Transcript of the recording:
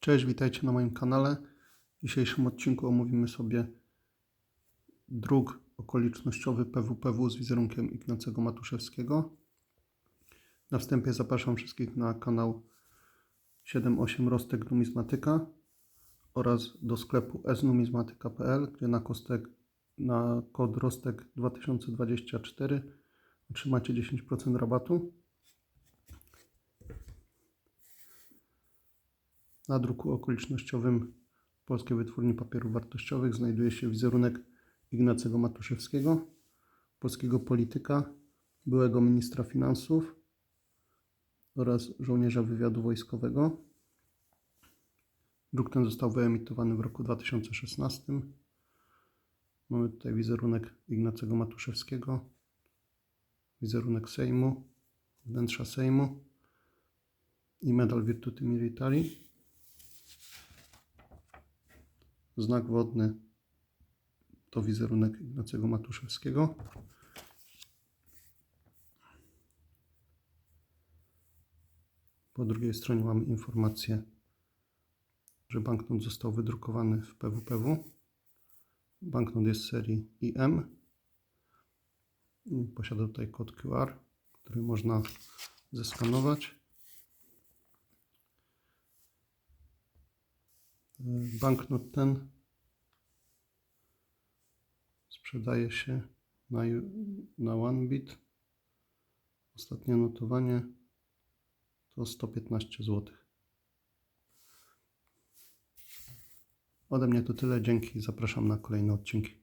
Cześć, witajcie na moim kanale. W dzisiejszym odcinku omówimy sobie druk okolicznościowy PWPW z wizerunkiem Ignacego Matuszewskiego. Na wstępie zapraszam wszystkich na kanał 7.8 Rostek Numizmatyka oraz do sklepu esnumizmatyka.pl, gdzie na, kostek, na kod Rostek 2024 otrzymacie 10% rabatu. Na druku okolicznościowym Polskiej Wytwórni Papierów Wartościowych znajduje się wizerunek Ignacego Matuszewskiego, polskiego polityka, byłego ministra finansów oraz żołnierza wywiadu wojskowego. Druk ten został wyemitowany w roku 2016. Mamy tutaj wizerunek Ignacego Matuszewskiego, wizerunek Sejmu, wnętrza Sejmu i medal Virtuti Militari. Znak wodny to wizerunek Ignacego Matuszewskiego. Po drugiej stronie mamy informację, że banknot został wydrukowany w PWPW. Banknot jest serii IM. Posiada tutaj kod QR, który można zeskanować. Banknot ten sprzedaje się na, na OneBit. Ostatnie notowanie to 115 zł. Ode mnie to tyle. Dzięki. Zapraszam na kolejne odcinki.